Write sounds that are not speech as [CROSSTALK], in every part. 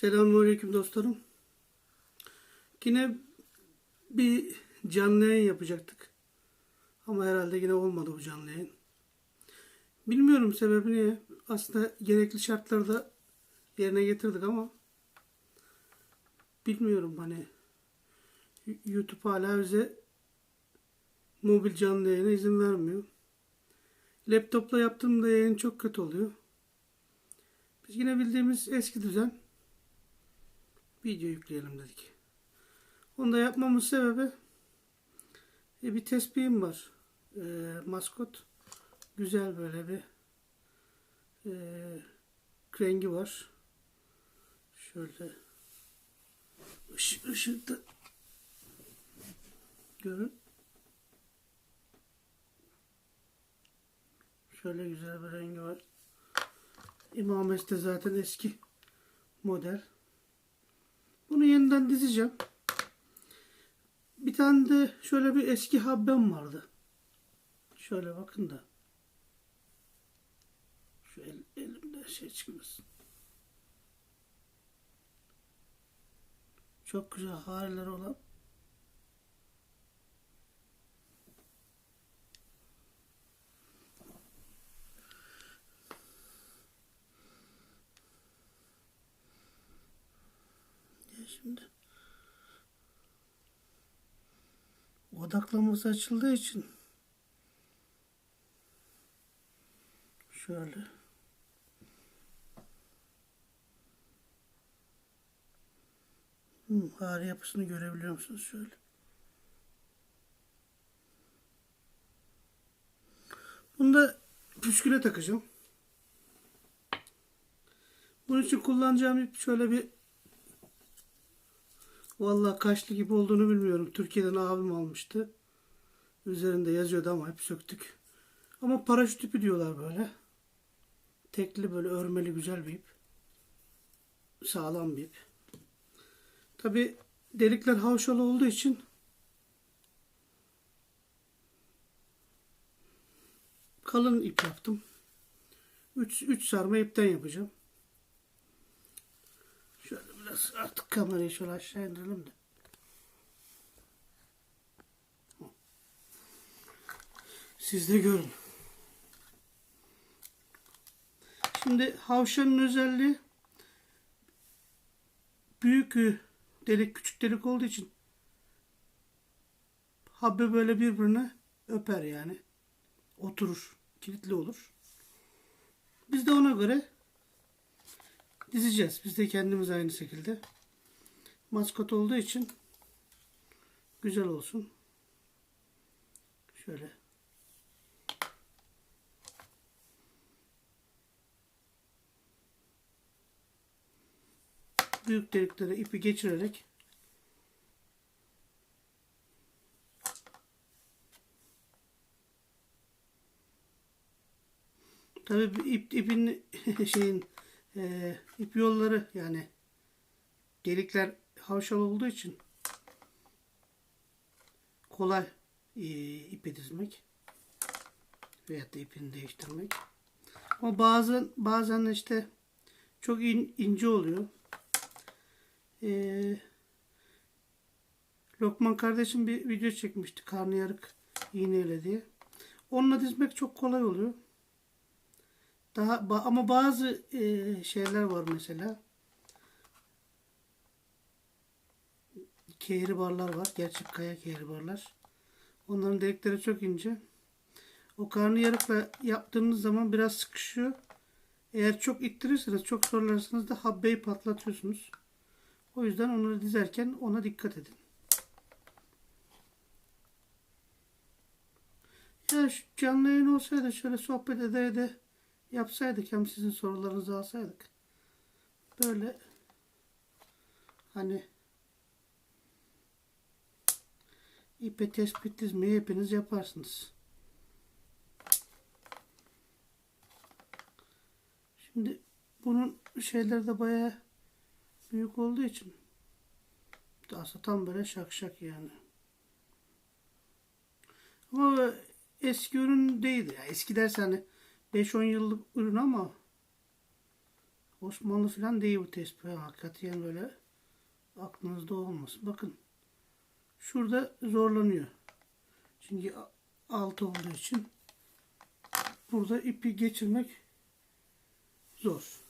Selamünaleyküm dostlarım. Yine bir canlı yayın yapacaktık. Ama herhalde yine olmadı bu canlı yayın. Bilmiyorum sebebi niye. Aslında gerekli şartları da yerine getirdik ama bilmiyorum hani YouTube hala bize mobil canlı yayına izin vermiyor. Laptopla yaptığımda yayın çok kötü oluyor. Biz yine bildiğimiz eski düzen video yükleyelim dedik. Onu da yapmamın sebebi e, bir tespihim var. E, maskot. Güzel böyle bir e, rengi var. Şöyle ışık, ışıkta görün. Şöyle güzel bir rengi var. İmamesi de zaten eski model. Bunu yeniden dizeceğim. Bir tane de şöyle bir eski habbem vardı. Şöyle bakın da. Şu el, elimde şey çıkmasın. Çok güzel hareleri olan. Ya şimdi. Odaklaması açıldığı için. Şöyle. Hmm, hare yapısını görebiliyor musunuz? Şöyle. Bunu da püsküle takacağım. Bunun için kullanacağım şöyle bir Vallahi kaçlı gibi olduğunu bilmiyorum. Türkiye'den abim almıştı. Üzerinde yazıyordu ama hep söktük. Ama paraşüt ipi diyorlar böyle. Tekli böyle örmeli güzel bir ip. Sağlam bir ip. Tabi delikler havşalı olduğu için kalın ip yaptım. 3 3 sarma ipten yapacağım. Biraz artık kamerayı şöyle aşağı indirelim de. Siz de görün. Şimdi havşanın özelliği büyük delik küçük delik olduğu için habbe böyle birbirine öper yani. Oturur. Kilitli olur. Biz de ona göre dizeceğiz. Biz de kendimiz aynı şekilde. Maskot olduğu için güzel olsun. Şöyle. Büyük deliklere ipi geçirerek Tabii ip, ipin [LAUGHS] şeyin e, ip yolları yani delikler havşal olduğu için kolay e, ipi dizmek veyahut da ipini değiştirmek. Ama bazen bazen işte çok in, ince oluyor. E, Lokman kardeşim bir video çekmişti karnıyarık iğneyle diye. Onunla dizmek çok kolay oluyor. Daha ama bazı e, şeyler var mesela. Kehribarlar var. Gerçek kaya kehribarlar. Onların delikleri çok ince. O karnıyarıkla yaptığınız zaman biraz sıkışıyor. Eğer çok ittirirseniz, çok zorlarsanız da habbeyi patlatıyorsunuz. O yüzden onları dizerken ona dikkat edin. Ya şu canlı yayın olsaydı şöyle sohbet ede ede yapsaydık hem sizin sorularınızı alsaydık. Böyle hani ipe tespit dizmeyi hepiniz yaparsınız. Şimdi bunun şeyleri de bayağı büyük olduğu için aslında tam böyle şak şak yani. Ama eski ürün değildi. Ya. Eski dersen hani 5-10 yıllık ürün ama Osmanlı falan değil bu tespih. Hakikaten böyle aklınızda olmasın. Bakın. Şurada zorlanıyor. Çünkü altı olduğu için burada ipi geçirmek zor.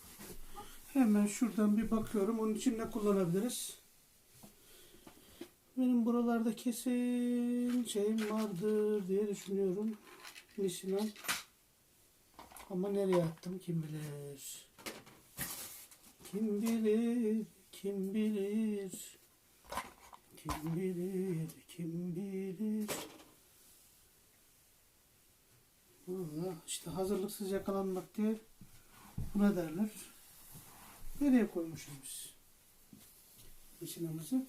Hemen şuradan bir bakıyorum. Onun için ne kullanabiliriz? Benim buralarda kesin şeyim vardır diye düşünüyorum. Misinan. Ama nereye attım kim bilir. Kim bilir, kim bilir. Kim bilir, kim bilir. Valla işte hazırlıksız yakalanmak diye buna derler. Nereye koymuşuz biz? Misinamızı.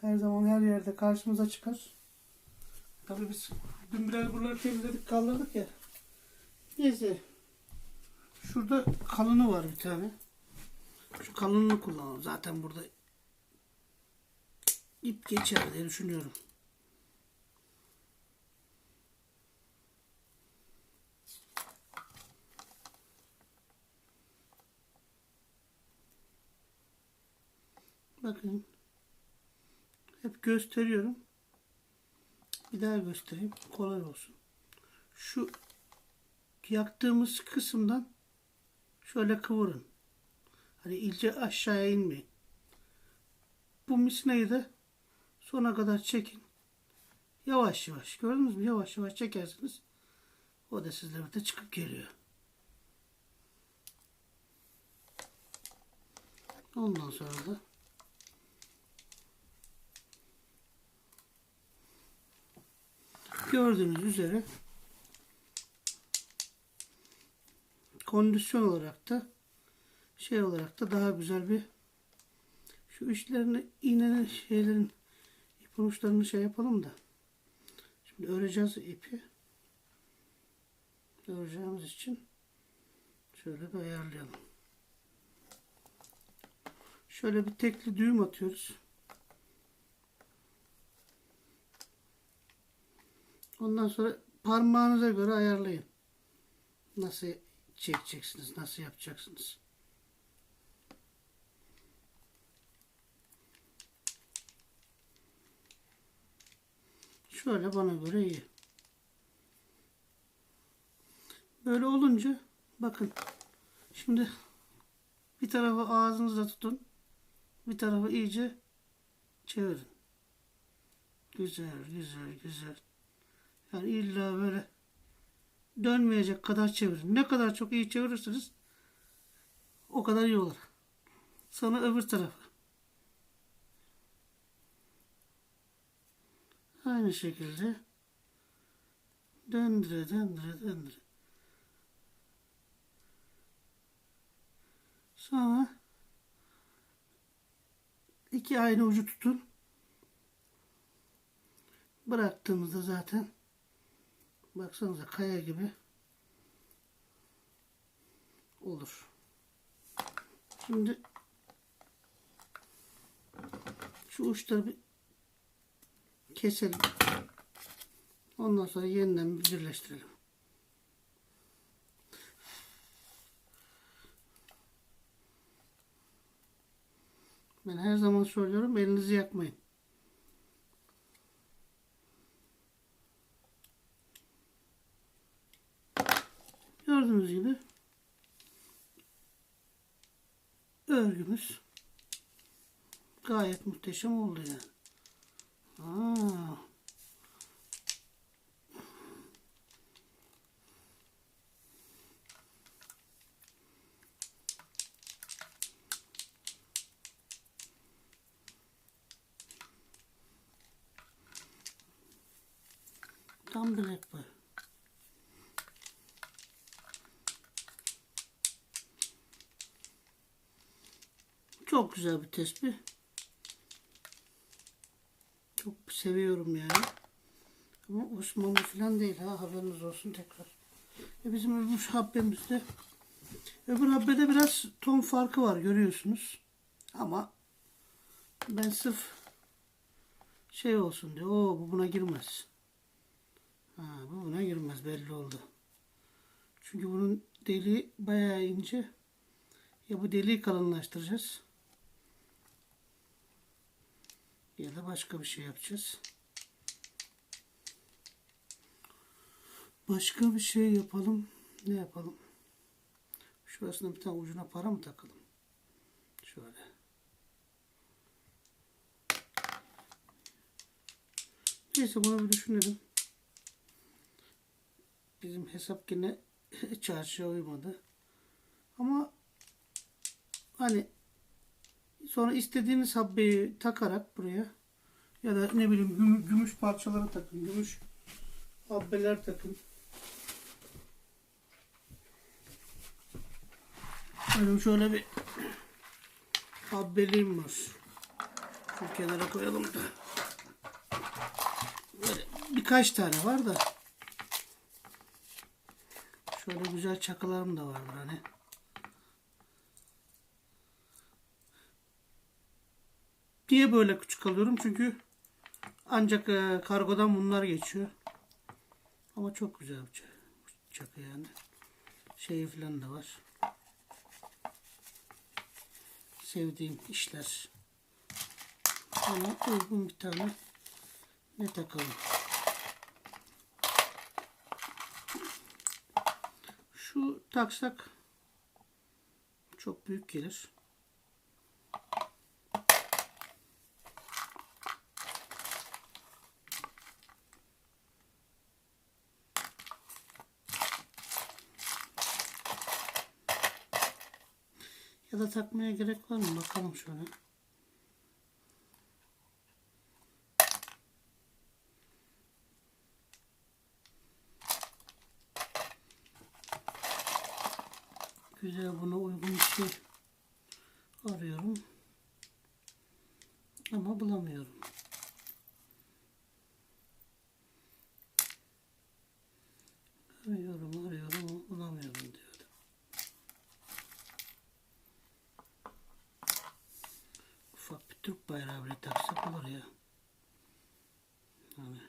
Her zaman her yerde karşımıza çıkar. Tabii biz dün biraz buraları temizledik kaldırdık ya. Neyse. Şurada kalını var bir tane. Şu kalınını kullanalım. Zaten burada ip geçer diye düşünüyorum. Bakın. Hep gösteriyorum. Bir daha göstereyim. Kolay olsun. Şu yaktığımız kısımdan şöyle kıvırın. Hani iyice aşağıya inmeyin. Bu misneyi de sona kadar çekin. Yavaş yavaş. Gördünüz mü? Yavaş yavaş çekersiniz. O da sizle birlikte çıkıp geliyor. Ondan sonra da gördüğünüz üzere kondisyon olarak da şey olarak da daha güzel bir şu üçlerini iğnenin şeylerin ipin uçlarını şey yapalım da. Şimdi öreceğiz ipi. Öreceğimiz için şöyle bir ayarlayalım. Şöyle bir tekli düğüm atıyoruz. Ondan sonra parmağınıza göre ayarlayın. Nasıl çekeceksiniz, nasıl yapacaksınız. Şöyle bana göre iyi. Böyle olunca bakın şimdi bir tarafı ağzınızda tutun. Bir tarafı iyice çevirin. Güzel, güzel, güzel. Yani illa böyle dönmeyecek kadar çevirin. Ne kadar çok iyi çevirirseniz o kadar iyi olur. Sonra öbür tarafı. Aynı şekilde döndüre döndüre döndüre. Sonra iki aynı ucu tutun. Bıraktığımızda zaten baksanıza kaya gibi olur. Şimdi şu uçları bir keselim. Ondan sonra yeniden bir birleştirelim. Ben her zaman söylüyorum elinizi yakmayın. Gördüğünüz gibi örgümüz gayet muhteşem oldu yani. Aa. Tam bilek boy. Çok güzel bir tespih. Çok seviyorum yani. Ama Osmanlı falan değil ha haberiniz olsun tekrar. E bizim öbür habbemizde öbür habbede biraz ton farkı var görüyorsunuz. Ama ben sırf şey olsun diye o bu buna girmez. Ha, bu buna girmez belli oldu. Çünkü bunun deliği bayağı ince. Ya bu deliği kalınlaştıracağız. Ya da başka bir şey yapacağız. Başka bir şey yapalım. Ne yapalım? Şurasına bir tane ucuna para mı takalım? Şöyle. Neyse bunu bir düşünelim. Bizim hesap yine [LAUGHS] çarşıya uymadı. Ama hani sonra istediğiniz habbeyi takarak buraya ya da ne bileyim gümüş, gümüş parçaları takın. Gümüş habbeler takın. Benim şöyle bir habbeliğim var. Şu kenara koyalım da. Böyle birkaç tane var da. Şöyle güzel çakılarım da vardır hani. Niye böyle küçük alıyorum? Çünkü ancak e, kargodan bunlar geçiyor. Ama çok güzel ça- çakı yani. Şeyi falan da var. Sevdiğim işler. Ama uygun bir tane ne takalım? Şu taksak çok büyük gelir. Ya da takmaya gerek var mı? Bakalım şöyle. Güzel buna uygun bir şey arıyorum. Ama bulamıyorum. Arıyorum, arıyorum ama bulamıyorum diyor. Ufak bir Türk bayrağı bile taksak olur ya. Hani.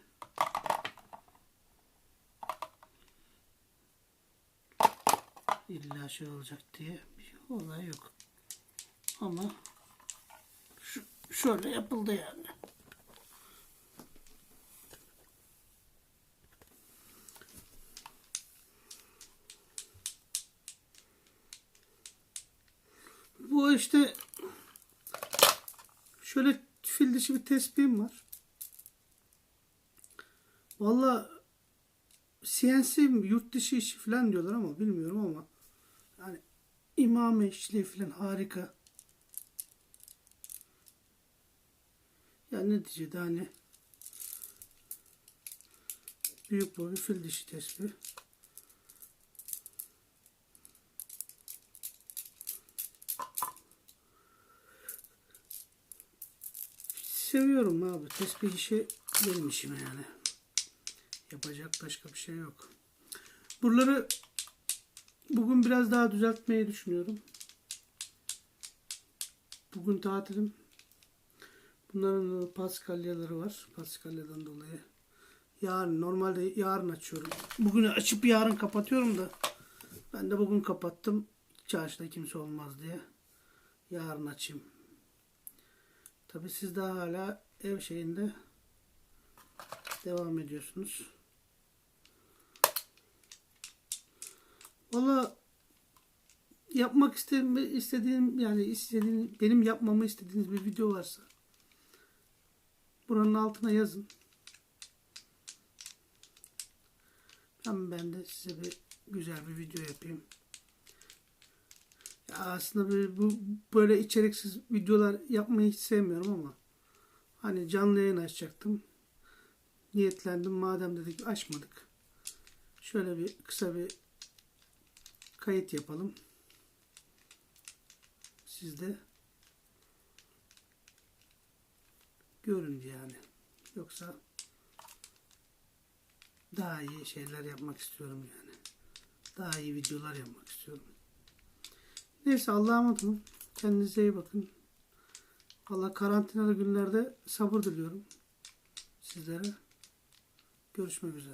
İlla şey olacak diye bir olay yok. Ama şöyle yapıldı yani. Bu işte şöyle fil dişi bir tespihim var. Valla CNC yurt dışı işi falan diyorlar ama bilmiyorum ama yani imame işçiliği falan harika. Yani neticede hani büyük boy bir fil dişi tespih. Seviyorum abi. Tespih işi benim işim yani. Yapacak başka bir şey yok. Buraları bugün biraz daha düzeltmeyi düşünüyorum. Bugün tatilim. Bunların paskalyaları var. Paskalyadan dolayı. Yarın normalde yarın açıyorum. Bugün açıp yarın kapatıyorum da ben de bugün kapattım. Çarşıda kimse olmaz diye. Yarın açayım. Tabi siz daha hala ev şeyinde devam ediyorsunuz. Valla yapmak istediğim, istediğim yani istediğim benim yapmamı istediğiniz bir video varsa buranın altına yazın. Hem ben de size bir güzel bir video yapayım. Ya aslında böyle, bu böyle içeriksiz videolar yapmayı hiç sevmiyorum ama hani canlı yayın açacaktım. Niyetlendim madem dedik açmadık. Şöyle bir kısa bir kayıt yapalım. Siz de görün yani. Yoksa daha iyi şeyler yapmak istiyorum yani. Daha iyi videolar yapmak istiyorum. Neyse Allah'a emanet olun. Kendinize iyi bakın. Allah karantinalı günlerde sabır diliyorum sizlere. Görüşmek üzere.